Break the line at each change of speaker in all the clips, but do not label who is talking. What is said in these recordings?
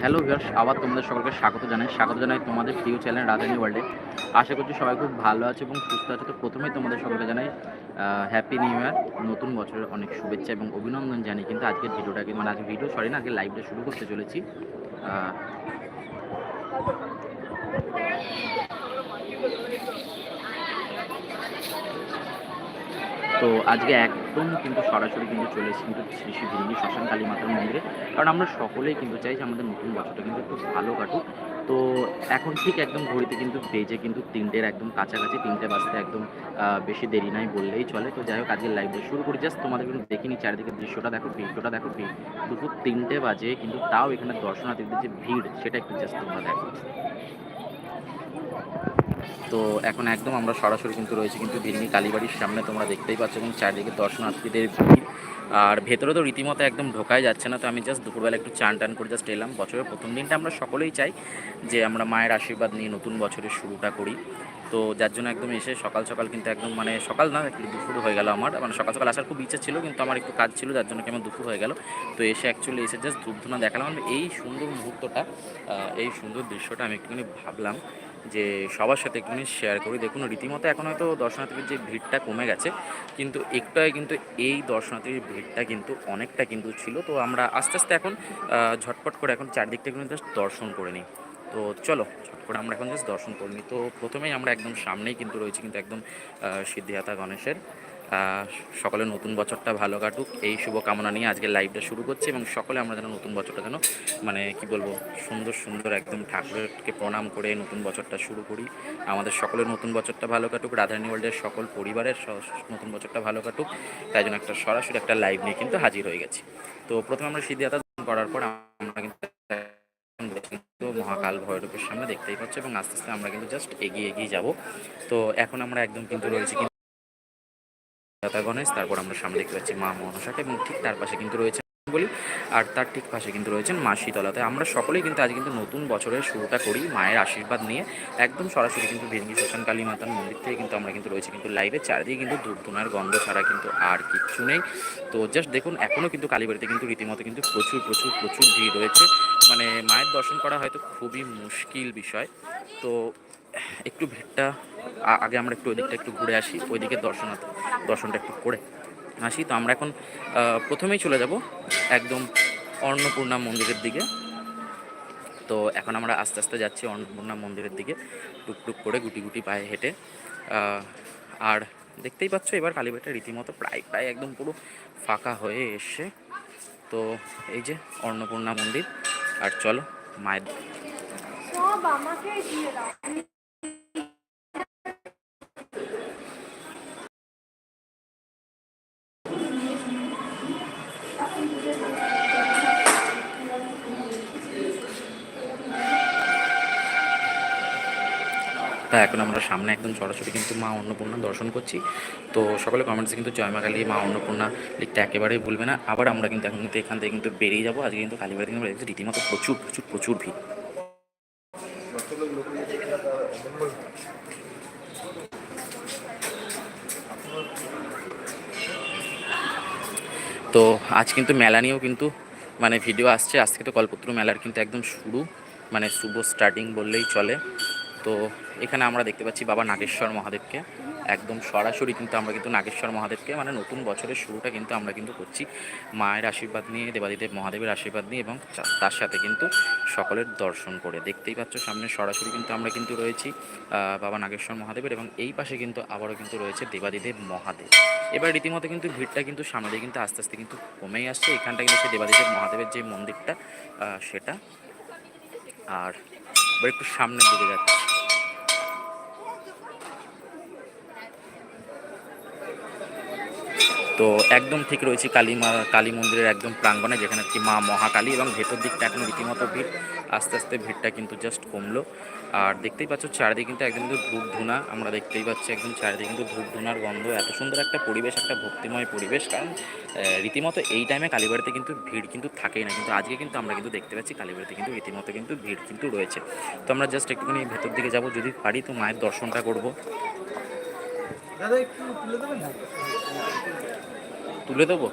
Hello viewers আবার তোমাদের সকলকে স্বাগত জানাই। স্বাগত জানাই তোমাদের প্রিয় চ্যানেল রাজধানী ওয়ার্ল্ডে আশা করছি সবাই খুব ভালো আছে এবং সুস্থ আছে। তো প্রথমেই তোমাদের সকলকে জানাই হ্যাপি নিউ ইয়ার নতুন বছরের অনেক শুভেচ্ছা এবং অভিনন্দন জানি কিন্তু আজকের ভিডিওটাকে মানে আজকে ভিডিও সরি না আগে লাইভটা শুরু করতে চলেছি। তো আজকে একদম কিন্তু সরাসরি কিন্তু চলে এসেছি কিন্তু শ্রী শ্রী ভিন্দি শ্মশান কালী মাতার মন্দিরে। কারণ আমরা সকলেই কিন্তু চাই যে আমাদের নতুন বছরটা কিন্তু একটু ভালো কাটুক। তো এখন ঠিক একদম ঘড়িতে কিন্তু বেজে কিন্তু তিনটের একদম কাছাকাছি, তিনটে বাজতে একদম বেশি দেরি নাই বললেই চলে। তো যাই হোক আজকের লাইভটা শুরু করি। জাস্ট তোমাদের কিন্তু দেখিনি চারিদিকে দৃশ্যটা দেখো, ভিডিওটা দেখো ভিড় দুপুর তিনটে বাজে কিন্তু তাও এখানে দর্শনার্থীদের যে ভিড়, সেটা একটু জাস্ট তোমরা দেখো। তো এখন একদম আমরা সরাসরি কিন্তু রয়েছে কিন্তু ভিলনি কালীবাড়ির সামনে, তোমরা দেখতেই পাচ্ছ এবং চারদিকে দর্শনার্থীদের ভিড়। আর ভেতরে তো রীতিমতো একদম ঢোকাই যাচ্ছে না, তো আমি জাস্ট দুপুরবেলা একটু চান টান করে জাস্ট এলাম। বছরের প্রথম দিনটা আমরা সকলেই চাই যে আমরা মায়ের আশীর্বাদ নিয়ে নতুন বছরের শুরুটা করি। তো যার জন্য একদম এসে সকাল সকাল কিন্তু একদম মানে সকাল না, একটু দুপুর হয়ে গেল আমার। মানে সকাল সকাল আসার খুব ইচ্ছা ছিল, কিন্তু আমার একটু কাজ ছিল, যার জন্য কি আমার দুপুর হয়ে গেল। তো এসে অ্যাকচুয়ালি এসে জাস্ট ধূপধুনা দেখালাম। এই সুন্দর মুহূর্তটা এই সুন্দর দৃশ্যটা আমি একটুখানি ভাবলাম। যে সবার সাথে একটুখানি শেয়ার করি। দেখুন, রীতিমতো এখন হয়তো দর্শনার্থীর যে ভিড়টা কমে গেছে, কিন্তু একটাই কিন্তু এই দর্শনার্থীর ভিড়টা কিন্তু অনেকটা কিন্তু ছিল। তো আমরা আস্তে আস্তে এখন ঝটপট করে এখন চারদিকটা কিন্তু জাস্ট দর্শন করে নিই। তো চলো, ঝটপট করে আমরা এখন জাস্ট দর্শন করে নিই তো প্রথমেই আমরা একদম সামনেই কিন্তু রয়েছে কিন্তু একদম সিদ্ধিহাতা গণেশের আহ, সকলের নতুন বছরটা ভালো কাটুক। এই শুভ কামনা নিয়ে আজকে লাইভটা শুরু করছি এবং সকলে আমরা যেন নতুন বছরটা যেন মানে কি বলব সুন্দর সুন্দর একদম ঠাকুরকে প্রণাম করে নতুন বছরটা শুরু করি। আমাদের সকলের নতুন বছরটা ভালো কাটুক রাধারানী ওয়ার্ল্ডের সকল পরিবারের নতুন বছরটা ভালো কাটুক। তাই জন্য একটা সরাসরি একটা লাইভ নিয়ে কিন্তু হাজির হয়ে গেছি। তো প্রথমে আমরা সিদ্ধিদাতা করার পর আমরা কিন্তু মহাকাল ভৈরবের সামনে দেখতেই পাচ্ছ এবং আস্তে আস্তে আমরা কিন্তু জাস্ট এগিয়ে এগিয়ে যাব। তো এখন আমরা একদম কিন্তু রয়েছি দাতা গণেশ, তারপর আমরা সামনে দেখতে পাচ্ছি মা মনসাকে এবং ঠিক তার পাশে কিন্তু রয়েছে বলি, আর তার ঠিক পাশে কিন্তু রয়েছেন মা শীতলাতে। আমরা সকলেই কিন্তু আজ কিন্তু নতুন বছরের শুরুটা করি মায়ের আশীর্বাদ নিয়ে। একদম সরাসরি কিন্তু ভেঙ্গি শ্মশান কালী মাতার মন্দির থেকে কিন্তু আমরা কিন্তু রয়েছি কিন্তু লাইভে চারিদিকে কিন্তু ধূপধুনার গন্ধ ছাড়া কিন্তু আর কিচ্ছু নেই। তো জাস্ট দেখুন এখনও কিন্তু কালীবাড়িতে কিন্তু রীতিমতো কিন্তু প্রচুর প্রচুর প্রচুর ভিড় রয়েছে। মানে মায়ের দর্শন করা হয়তো খুবই মুশকিল বিষয়। তো একটু ভিড়টা আগে আমরা একটু ওইদিকটা একটু ঘুরে আসি, ওইদিকে দর্শনার্থ, দর্শনটা একটু করে আসি। তো আমরা এখন প্রথমেই চলে যাব একদম অন্নপূর্ণা মন্দিরের দিকে। তো এখন আমরা আস্তে আস্তে যাচ্ছি অন্নপূর্ণা মন্দিরের দিকে টুকটুক করে গুটি গুটি পায়ে হেঁটে। আর দেখতেই পাচ্ছ, এবার কালীবাড়িটা রীতিমতো প্রায় প্রায় একদম পুরো ফাঁকা হয়ে এসে তো এই যে অন্নপূর্ণা মন্দির, আর চলো মায়ের
সব আমাকে দিয়ে দাও
তা এখন আমরা সামনে একদম সরাসরি কিন্তু মা অন্নপূর্ণা দর্শন করছি। তো সকলে কমেন্টসে কিন্তু জয় মা কালী, মা অন্নপূর্ণা লিখতে একেবারেই ভুলবে না। আবার আমরা কিন্তু এখন কিন্তু এখান থেকে কিন্তু বেরিয়ে যাব। আজকে কিন্তু কালীবাড়ি আমরা দেখছি রীতিমতো প্রচুর প্রচুর প্রচুর ভিড়। তো আজ কিন্তু মেলা নিয়েও কিন্তু মানে ভিডিও আসছে। আজকে তো কল্পত্র মেলার কিন্তু একদম শুরু। মানে শুভ স্টার্টিং বললেই চলে। তো এখানে আমরা দেখতে পাচ্ছি বাবা নাগেশ্বর মহাদেবকে। একদম সরাসরি কিন্তু আমরা কিন্তু নাগেশ্বর মহাদেবকে মানে নতুন বছরের শুরুটা কিন্তু আমরা কিন্তু করছি মায়ের আশীর্বাদ নিয়ে, দেবাদিদেব মহাদেবের আশীর্বাদ নিয়ে এবং তার সাথে কিন্তু সকলের দর্শন করে। দেখতেই পাচ্ছ সামনে সরাসরি কিন্তু আমরা কিন্তু রয়েছি বাবা নাগেশ্বর মহাদেবের এবং এই পাশে কিন্তু আবারও কিন্তু রয়েছে দেবাদিদেব মহাদেব। এবার রীতিমতো কিন্তু ভিড়টা কিন্তু সামনে দিয়ে কিন্তু আস্তে আস্তে কিন্তু কমেই আসছে। এখানটা কিন্তু সে দেবাদিদেব মহাদেবের যে মন্দিরটা সেটা। আর এবার একটু সামনের দিকে যাচ্ছে। তো একদম ঠিক রয়েছে কালী মা কালী মন্দিরের একদম প্রাঙ্গণে, যেখানে কি মা মহাকালী এবং ভেতর দিকটা এখন রীতিমতো ভিড়। আস্তে আস্তে ভিড়টা কিন্তু জাস্ট কমলো। আর দেখতেই পাচ্ছ চারিদিকে কিন্তু একদম কিন্তু ধূপ ধুনা আমরা দেখতেই পাচ্ছি একদম চারিদিকে কিন্তু ধূপ ধুনার গন্ধ। এত সুন্দর একটা পরিবেশ, একটা ভক্তিময় পরিবেশ, কারণ রীতিমতো এই টাইমে কালীবাড়িতে কিন্তু ভিড় কিন্তু থাকেই না। কিন্তু আজকে কিন্তু আমরা কিন্তু দেখতে পাচ্ছি কালীবাড়িতে কিন্তু রীতিমতো কিন্তু ভিড় কিন্তু রয়েছে। তো আমরা জাস্ট একটুখানি ভেতর দিকে যাব। যদি পারি তো মায়ের দর্শনটা করব।
দাদা, একটু তুলে দেবেন না?
তুলে দেবো।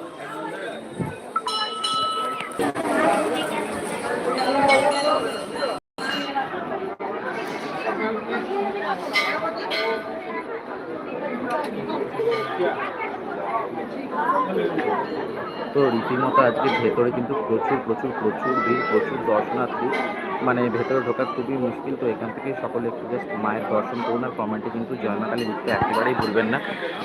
তো রীতিমতো আজকে ভেতরে কিন্তু প্রচুর প্রচুর প্রচুর ভিড়, প্রচুর দর্শনার্থী। মানে ভেতরে ঢোকা খুবই মুশকিল, তো এখান থেকে সকলে একটু জাস্ট মায়ের দর্শন করুন আর কমেন্টে কিন্তু জয়মাকালী লিখতে একেবারেই ভুলবেন না।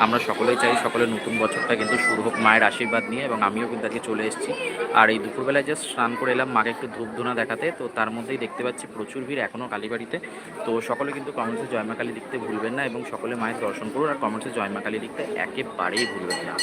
আমরা সকলেই চাই সকলে নতুন বছরটা কিন্তু শুরু হোক মায়ের আশীর্বাদ নিয়ে এবং আমিও কিন্তু আজকে চলে এসেছি। আর এই দুপুরবেলায় জাস্ট স্নান করে এলাম মাকে একটু ধূপ ধুনা দেখাতে, তো তার মধ্যেই দেখতে পাচ্ছি প্রচুর ভিড় এখনও কালীবাড়িতে। তো সকলে কিন্তু কমেন্টসে জয়মা কালী লিখতে ভুলবেন না এবং সকলে মায়ের দর্শন করুন আর কমেন্টসে জয়মা কালী লিখতে একেবারেই ভুলবেন না।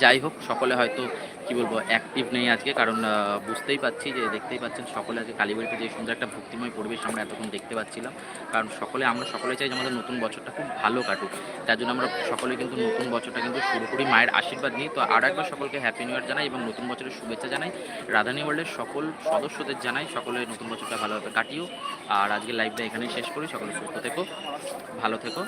যাই হোক সকলে হয়তো কি বলব অ্যাক্টিভ নেই আজকে। কারণ বুঝতেই পাচ্ছি যে, দেখতেই পাচ্ছেন সকলে আজকে কালীবাড়িতে যে সুন্দর একটা ভক্তিময় পরিবেশ আমরা এতক্ষণ দেখতে পাচ্ছিলাম। কারণ সকলে, আমরা সকলে চাই যে আমাদের নতুন বছরটা খুব ভালো কাটুক। তার জন্য আমরা সকলে কিন্তু নতুন বছরটা কিন্তু শুরু করি মায়ের আশীর্বাদ নিই। তো আর একবার সকলকে হ্যাপি নিউ ইয়ার জানাই এবং নতুন বছরের শুভেচ্ছা জানাই। রাধানী ওয়ার্ল্ডের সকল সদস্যদের জানাই সকলে নতুন বছরটা ভালোভাবে কাটিও। আর আজকে লাইভটা এখানেই শেষ করি। সকলে সুস্থ থেকো, ভালো থেকো।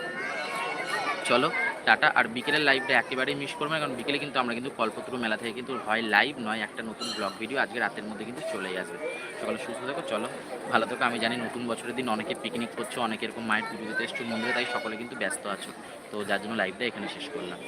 চলো। টাটা। আর বিকেলের লাইভটা একেবারেই মিস করব না, কারণ বিকেলে কিন্তু আমরা কিন্তু কল্পতরু মেলা থেকে কিন্তু হয় লাইভ নয় একটা নতুন ব্লগ ভিডিও আজকে রাতের মধ্যে কিন্তু চলেই আসবে। সকালে সুস্থ থাকো, চলো। ভালো থাকো, আমি জানি নতুন বছরের দিন অনেকে পিকনিক করছ, অনেকে এরকম মায়ের পুজো দিতে এসছো মন্দিরে তাই সকলে কিন্তু ব্যস্ত আছো। তো যার জন্য লাইভটা এখানে শেষ করলাম।